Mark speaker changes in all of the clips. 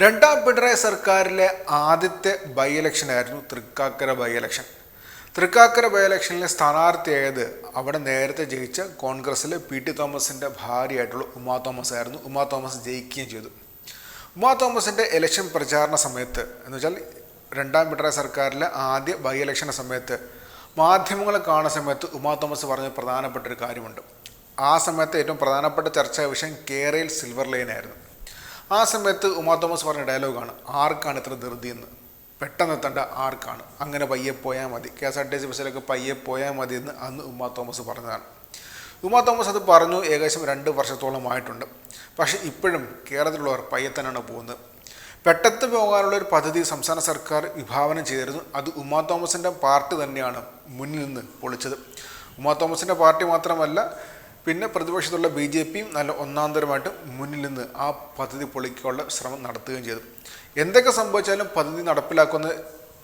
Speaker 1: രണ്ടാം പിണറായി സർക്കാരിലെ ആദ്യത്തെ by election ആയിരുന്നു Thrikkakara by election Thrikkakara by ഇലക്ഷനിലെ സ്ഥാനാർത്ഥിയായത് അവിടെ നേരത്തെ ജയിച്ച കോൺഗ്രസ്സിലെ പി ടി തോമസിന്റെ ഭാര്യയായിട്ടുള്ള ഉമാ തോമസ് ആയിരുന്നു. ഉമാ തോമസ് ജയിക്കുകയും ചെയ്തു. ഉമാ തോമസിന്റെ ഇലക്ഷൻ പ്രചാരണ സമയത്ത് എന്ന് വെച്ചാൽ രണ്ടാം പിണറായി സർക്കാരിലെ ആദ്യ ബൈ ഇലക്ഷന്റെ സമയത്ത് മാധ്യമങ്ങളെ കാണുന്ന സമയത്ത് ഉമാ തോമസ് പറഞ്ഞ പ്രധാനപ്പെട്ട ഒരു കാര്യമുണ്ട്. ആ സമയത്ത് ഏറ്റവും പ്രധാനപ്പെട്ട ചർച്ചാ വിഷയം കേരയിൽ സിൽവർ ലൈൻ ആയിരുന്നു. ആ സമയത്ത് ഉമാ തോമസ് പറഞ്ഞ ഡയലോഗാണ് ആർക്കാണ് ഇത്ര ധൃതി എന്ന്? പെട്ടെന്ന് എത്തേണ്ട ആർക്കാണ്? അങ്ങനെ പയ്യെ പോയാൽ മതി. K S R T C ബസ്സിലൊക്കെ പയ്യെ പോയാൽ മതി എന്ന് അന്ന് ഉമാ തോമസ് പറഞ്ഞതാണ്. ഉമാ തോമസ് അത് പറഞ്ഞു ഏകദേശം രണ്ട് വർഷത്തോളമായിട്ടുണ്ട് പക്ഷേ ഇപ്പോഴും കേരളത്തിലുള്ളവർ പയ്യെ തന്നെയാണ് പോകുന്നത്. പെട്ടെന്ന് പോകാനുള്ള ഒരു പദ്ധതി സംസ്ഥാന സർക്കാർ വിഭാവനം ചെയ്തിരുന്നു. അത് ഉമാ തോമസിന്റെ പാർട്ടി തന്നെയാണ് മുന്നിൽ നിന്ന് പൊളിച്ചത്. ഉമാ തോമസിന്റെ പാർട്ടി മാത്രമല്ല പിന്നെ പ്രതിപക്ഷത്തുള്ള ബി ജെ പിയും നല്ല ഒന്നാന്തരമായിട്ട് മുന്നിൽ നിന്ന് ആ പദ്ധതി പൊളിക്കാനുള്ള ശ്രമം നടത്തുകയും ചെയ്തു. എന്തൊക്കെ സംഭവിച്ചാലും പദ്ധതി നടപ്പിലാക്കുന്ന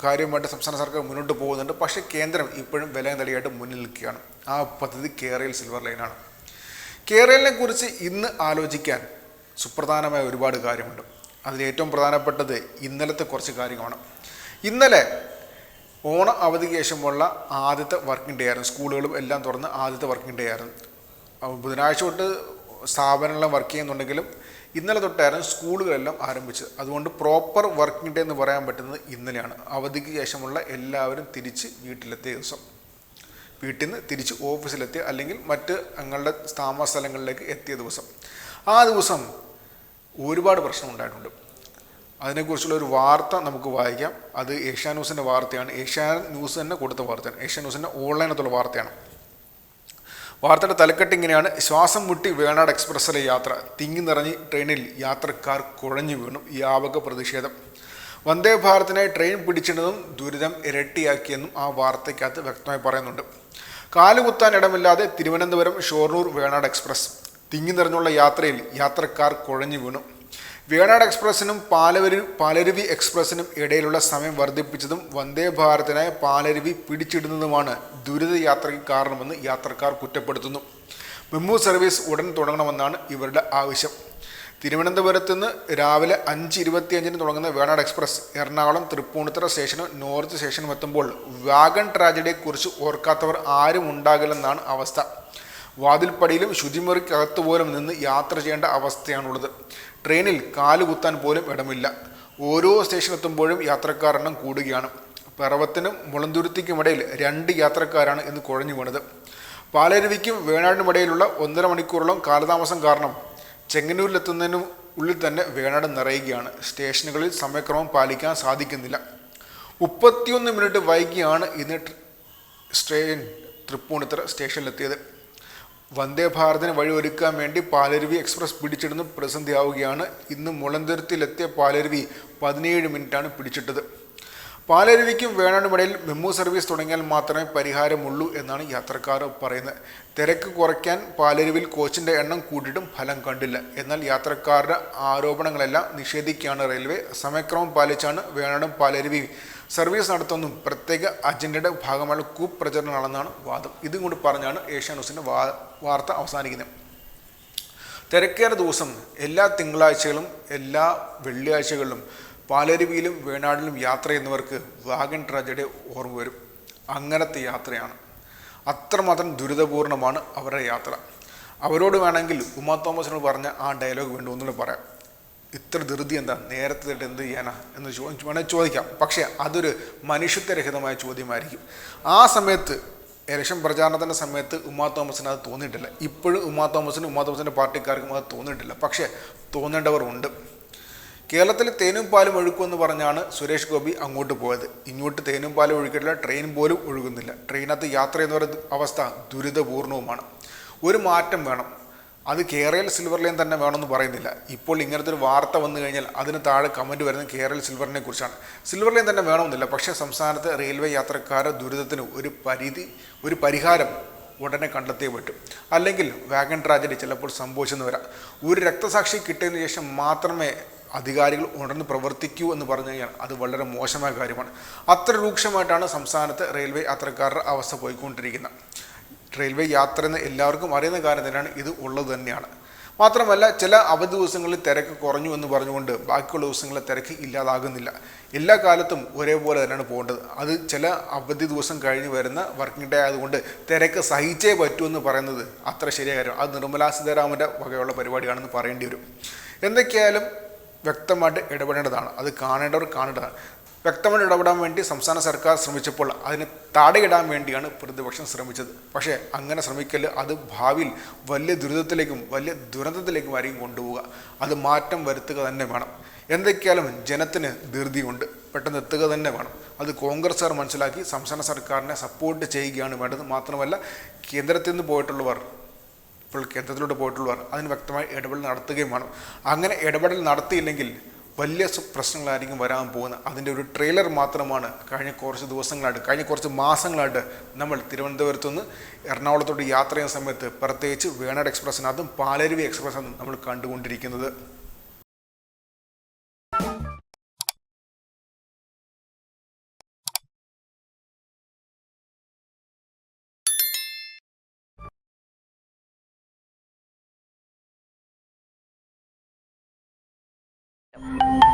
Speaker 1: കാര്യമായിട്ട് സംസ്ഥാന സർക്കാർ മുന്നോട്ട് പോകുന്നുണ്ട്. പക്ഷേ കേന്ദ്രം ഇപ്പോഴും വില നിലയായിട്ട് മുന്നിൽ നിൽക്കുകയാണ്. ആ പദ്ധതി കേരളയിൽ സിൽവർ ലൈനാണ് കേരളിനെ കുറിച്ച് ഇന്ന് ആലോചിക്കാൻ സുപ്രധാനമായ ഒരുപാട് കാര്യമുണ്ട്. അതിൽ ഏറ്റവും പ്രധാനപ്പെട്ടത് ഇന്നലത്തെ കുറച്ച് കാര്യമാണ് ഇന്നലെ ഓണ അവധിക്ക് ശേഷമുള്ള ആദ്യത്തെ വർക്കിംഗ് ഡേ ആയിരുന്നു. സ്കൂളുകളും എല്ലാം തുറന്ന് ആദ്യത്തെ വർക്കിംഗ് ഡേ ആയിരുന്നു. ബുധനാഴ്ച തൊട്ട് സ്ഥാപനങ്ങളെല്ലാം വർക്ക് ചെയ്യുന്നുണ്ടെങ്കിലും ഇന്നലെ തൊട്ടായിരുന്നു സ്കൂളുകളെല്ലാം ആരംഭിച്ചത്. അതുകൊണ്ട് പ്രോപ്പർ വർക്കിംഗ് ഡേ എന്ന് പറയാൻ പറ്റുന്നത് ഇന്നലെയാണ്. അവധിക്ക് ശേഷമുള്ള എല്ലാവരും തിരിച്ച് വീട്ടിലെത്തിയ ദിവസം. വീട്ടിൽ നിന്ന് തിരിച്ച് ഓഫീസിലെത്തിയ അല്ലെങ്കിൽ മറ്റ് ഞങ്ങളുടെ താമസ സ്ഥലങ്ങളിലേക്ക് എത്തിയ ദിവസം. ആ ദിവസം ഒരുപാട് പ്രശ്നം ഉണ്ടായിട്ടുണ്ട്. അതിനെക്കുറിച്ചുള്ള ഒരു വാർത്ത നമുക്ക് വായിക്കാം. അത് ഏഷ്യാ ന്യൂസിന്റെ വാർത്തയാണ്. ഏഷ്യാ ന്യൂസ് തന്നെ കൊടുത്ത വാർത്തയാണ്. ഏഷ്യാ ന്യൂസിന്റെ ഓൺലൈനത്തുള്ള വാർത്തയാണ്. വാർത്തയുടെ തലക്കെട്ട് ഇങ്ങനെയാണ്. ശ്വാസം മുട്ടി വേണാട് എക്സ്പ്രസ്സിലെ യാത്ര. തിങ്ങി നിറഞ്ഞ് ട്രെയിനിൽ യാത്രക്കാർ കുഴഞ്ഞു വീണു. വ്യാപക പ്രതിഷേധം. വന്ദേ ഭാരതിനായി ട്രെയിൻ പിടിച്ചിടുന്നതും ദുരിതം ഇരട്ടിയാക്കിയെന്നും ആ വാർത്തയ്ക്കകത്ത് വ്യക്തമായി പറയുന്നുണ്ട്. കാലുകുത്താൻ ഇടമില്ലാതെ തിരുവനന്തപുരം ഷോർണൂർ വേണാട് എക്സ്പ്രസ്. തിങ്ങി നിറഞ്ഞുള്ള യാത്രയിൽ യാത്രക്കാർ കുഴഞ്ഞു വീണു. വേണാട് എക്സ്പ്രസിനും പാലവരി പാലരുവി എക്സ്പ്രസിനും ഇടയിലുള്ള സമയം വർദ്ധിപ്പിച്ചതും വന്ദേ ഭാരതിനായ പാലരുവി പിടിച്ചിടുന്നതുമാണ് ദുരിത യാത്രയ്ക്ക് കാരണമെന്ന് യാത്രക്കാർ കുറ്റപ്പെടുത്തുന്നു. മെമു സർവീസ് ഉടൻ തുടങ്ങണമെന്നാണ് ഇവരുടെ ആവശ്യം. തിരുവനന്തപുരത്ത് നിന്ന് രാവിലെ അഞ്ച് ഇരുപത്തിയഞ്ചിന് തുടങ്ങുന്ന വേണാട് എക്സ്പ്രസ് എറണാകുളം തൃപ്പൂണിത്തുറ സ്റ്റേഷനും നോർത്ത് സ്റ്റേഷനും എത്തുമ്പോൾ വാഗൺ ട്രാജഡിയെക്കുറിച്ച് ഓർക്കാത്തവർ ആരും ഉണ്ടാകില്ലെന്നാണ് അവസ്ഥ. വാതിൽപ്പടിയിലും ശുചിമുറിക്കകത്ത് പോലും നിന്ന് യാത്ര ചെയ്യേണ്ട അവസ്ഥയാണുള്ളത്. ട്രെയിനിൽ കാലുകുത്താൻ പോലും ഇടമില്ല. ഓരോ സ്റ്റേഷൻ എത്തുമ്പോഴും എണ്ണം കൂടുകയാണ്. പിറവത്തിനും മുളന്തുരുത്തിക്കുമിടയിൽ രണ്ട് യാത്രക്കാരാണ് ഇന്ന് കുഴഞ്ഞു വീണത്. പാലരുവിക്കും വേണാടിനും ഇടയിലുള്ള ഒന്നര മണിക്കൂറോളം കാലതാമസം കാരണം ചെങ്ങന്നൂരിലെത്തുന്നതിന് ഉള്ളിൽ തന്നെ വേണാട് നിറയുകയാണ്. സ്റ്റേഷനുകളിൽ സമയക്രമം പാലിക്കാൻ സാധിക്കുന്നില്ല. മുപ്പത്തിയൊന്ന് മിനിറ്റ് വൈകിയാണ് ഇന്ന് ട്രെയിൻ തൃപ്പൂണിത്തറ സ്റ്റേഷനിലെത്തിയത്. വന്ദേ ഭാരതിന് വഴിയൊരുക്കാൻ വേണ്ടി പാലരുവി എക്സ്പ്രസ് പിടിച്ചിടുന്ന. പ്രതിസന്ധിയാവുകയാണ്. ഇന്ന് മുളന്തുരുത്തിലെത്തിയ പാലരുവി പതിനേഴ് മിനിറ്റാണ് പിടിച്ചിട്ടത്. പാലരുവിക്കും വേണാടുമിടയിൽ മെമ്മു സർവീസ് തുടങ്ങിയാൽ മാത്രമേ പരിഹാരമുള്ളൂ എന്നാണ് യാത്രക്കാർ പറയുന്നത്. തിരക്ക് കുറയ്ക്കാൻ പാലരുവിൽ കോച്ചിന്റെ എണ്ണം കൂട്ടിയിട്ടും ഫലം കണ്ടില്ല. എന്നാൽ യാത്രക്കാരുടെ ആരോപണങ്ങളെല്ലാം നിഷേധിക്കുകയാണ് റെയിൽവേ. സമയക്രമം പാലിച്ചാണ് വേണാടും പാലരുവി സർവീസ് നടത്തുന്നതും പ്രത്യേക അജണ്ടയുടെ ഭാഗമായ കുപ്രചരണങ്ങളെന്നാണ് വാദം. ഇതും കൂടി പറഞ്ഞാണ് ഏഷ്യ ന്യൂസിന്റെ വാ വാർത്ത അവസാനിക്കുന്നത്. തിരക്കേറെ ദിവസം എല്ലാ തിങ്കളാഴ്ചകളും എല്ലാ വെള്ളിയാഴ്ചകളിലും പാലരുവിയിലും വേണാടിലും യാത്ര ചെയ്യുന്നവർക്ക് വാഗൺ ട്രാജഡി ഓർമ്മ വരും. അങ്ങനത്തെ യാത്രയാണ്. അത്രമാത്രം ദുരിതപൂർണമാണ് അവരുടെ യാത്ര. അവരോട് വേണമെങ്കിൽ ഉമാ തോമസിനോട് പറഞ്ഞ ആ ഡയലോഗ് വേണ്ടി ഒന്നുകൂടെ പറയാം. ഇത്ര ധൃതി എന്താ? നേരത്തെ തൊട്ട് എന്ത് ചെയ്യാനാ? എന്ന് വേണമെങ്കിൽ ചോദിക്കാം. പക്ഷേ അതൊരു മനുഷ്യത്വരഹിതമായ ചോദ്യമായിരിക്കും. ആ സമയത്ത് ഇലക്ഷൻ പ്രചാരണത്തിന്റെ സമയത്ത് ഉമാ തോമസിന് അത് തോന്നിയിട്ടില്ല. ഇപ്പോഴും ഉമാ തോമസിനും ഉമാ തോമസിന്റെ പാർട്ടിക്കാർക്കും അത് തോന്നിയിട്ടില്ല. പക്ഷേ തോന്നേണ്ടവർ ഉണ്ട് കേരളത്തിൽ തേനും പാലും ഒഴുക്കുമെന്ന് പറഞ്ഞാണ് സുരേഷ് ഗോപി അങ്ങോട്ട് പോയത്. ഇങ്ങോട്ട് തേനും പാലും ഒഴുക്കിയിട്ടില്ല ട്രെയിൻ പോലും ഒഴുകുന്നില്ല. ട്രെയിനകത്ത് യാത്ര ചെയ്യുന്നവരുടെ അവസ്ഥ ദുരിതപൂർണവുമാണ്. ഒരു മാറ്റം വേണം. അത് കേരള സിൽവർ ലൈൻ തന്നെ വേണമെന്ന് പറയുന്നില്ല. ഇപ്പോൾ ഇങ്ങനത്തെ ഒരു വാർത്ത വന്നു കഴിഞ്ഞാൽ അതിന് താഴെ കമന്റ് വരുന്നത് കേരള സിൽവറിനെ കുറിച്ചാണ്. സിൽവർ ലൈൻ തന്നെ വേണമെന്നില്ല. പക്ഷേ സംസ്ഥാനത്ത് റെയിൽവേ യാത്രക്കാരുടെ ദുരിതത്തിന് ഒരു പരിധി ഒരു പരിഹാരം ഉടനെ കണ്ടെത്തിയേ പറ്റും. അല്ലെങ്കിൽ വാഗൺ ട്രാജഡി ചിലപ്പോൾ സംഭവിച്ചെന്ന് വരാം. ഒരു രക്തസാക്ഷി കിട്ടിയതിന് ശേഷം മാത്രമേ അധികാരികൾ ഉണർന്ന് പ്രവർത്തിക്കൂ എന്ന് പറഞ്ഞു കഴിഞ്ഞാൽ അത് വളരെ മോശമായ കാര്യമാണ്. അത്ര രൂക്ഷമായിട്ടാണ് സംസ്ഥാനത്ത് റെയിൽവേ യാത്രക്കാരുടെ അവസ്ഥ പോയിക്കൊണ്ടിരിക്കുന്നത്. റെയിൽവേ യാത്ര എന്ന് എല്ലാവർക്കും അറിയുന്ന കാര്യം തന്നെയാണ് ഇത് ഉള്ളത് തന്നെയാണ്. മാത്രമല്ല ചില അവധി ദിവസങ്ങളിൽ തിരക്ക് കുറഞ്ഞു എന്ന് പറഞ്ഞുകൊണ്ട് ബാക്കിയുള്ള ദിവസങ്ങളിലെ തിരക്ക് ഇല്ലാതാകുന്നില്ല. എല്ലാ കാലത്തും ഒരേപോലെ തന്നെയാണ് പോകേണ്ടത്. അത് ചില അവധി ദിവസം കഴിഞ്ഞ് വരുന്ന വർക്കിംഗ് ഡേ ആയതുകൊണ്ട് തിരക്ക് സഹിച്ചേ പറ്റൂ എന്ന് പറയുന്നത് അത്ര ശരിയായ കാര്യം. അത് നിർമ്മലാ സീതാരാമന്റെ വകയുള്ള പരിപാടിയാണെന്ന് പറയേണ്ടി വരും. എന്തൊക്കെയായാലും വ്യക്തമായിട്ട് ഇടപെടേണ്ടതാണ്. അത് കാണേണ്ടവർ കാണേണ്ടതാണ്. വ്യക്തമായിട്ട് ഇടപെടാൻ വേണ്ടി സംസ്ഥാന സർക്കാർ ശ്രമിച്ചപ്പോൾ അതിന് തടയിടാൻ വേണ്ടിയാണ് പ്രതിപക്ഷം ശ്രമിച്ചത്. പക്ഷേ അങ്ങനെ ശ്രമിക്കൽ അത് ഭാവിയിൽ വലിയ ദുരിതത്തിലേക്കും വലിയ ദുരന്തത്തിലേക്കും ആയിരിക്കും കൊണ്ടുപോവുക. അത് മാറ്റം വരുത്തുക തന്നെ വേണം. എന്തൊക്കെയാലും ജനത്തിന് ധൃതിയുണ്ട്. പെട്ടെന്ന് എത്തുക തന്നെ വേണം. അത് കോൺഗ്രസ്സുകാർ മനസ്സിലാക്കി സംസ്ഥാന സർക്കാരിനെ സപ്പോർട്ട് ചെയ്യുകയാണ് വേണ്ടത്. മാത്രമല്ല കേന്ദ്രത്തിൽ നിന്ന് പോയിട്ടുള്ളവർ ഇപ്പോൾ കേന്ദ്രത്തിലോട്ട് പോയിട്ടുള്ളവർ അതിന് വ്യക്തമായി ഇടപെടൽ നടത്തുകയും വേണം. അങ്ങനെ ഇടപെടൽ നടത്തിയില്ലെങ്കിൽ വലിയ പ്രശ്നങ്ങളായിരിക്കും വരാൻ പോകുന്നത്. അതിന്റെ ഒരു ട്രെയിലർ മാത്രമാണ് കഴിഞ്ഞ കുറച്ച് ദിവസങ്ങളായിട്ട് കഴിഞ്ഞ കുറച്ച് മാസങ്ങളായിട്ട് നമ്മൾ തിരുവനന്തപുരത്തു നിന്ന് എറണാകുളത്തോട്ട് യാത്ര ചെയ്യുന്ന സമയത്ത് പ്രത്യേകിച്ച് വേണാട് എക്സ്പ്രസ്സിനകത്തും പാലരുവി എക്സ്പ്രസ്സിനകത്തും നമ്മൾ കണ്ടുകൊണ്ടിരിക്കുന്നത്. Thank you.